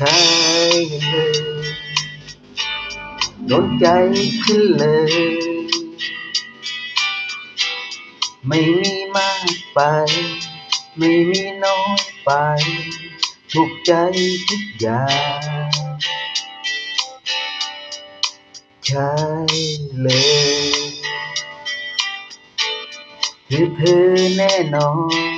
ใช่เลยโดนใจขึ้นเลย ไม่มีมากไป ไม่มีน้อยไป ถูกใจทุกอย่างใช่เลยคือเธอแน่นอน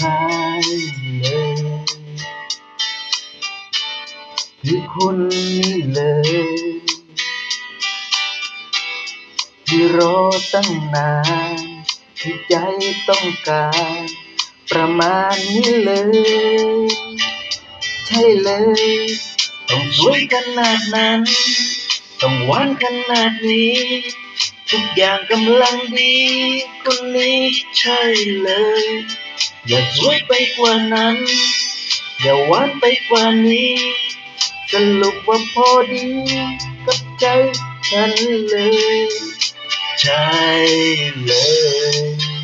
ใช่เลยคือคุณนี่เลยที่รอตั้งนานที่ใจต้องการ ประมาณนี้เลย ใช่เลย ต้องสวยขนาดนั้น ต้องหวานขนาดนี้ทุกอย่างกำลังดีคนนี้ใช่เลย อย่าสวยไปกว่านั้น อย่าหวานไปกว่านี้สรุปว่าพอดีกับใจฉันเลย ใช่เลย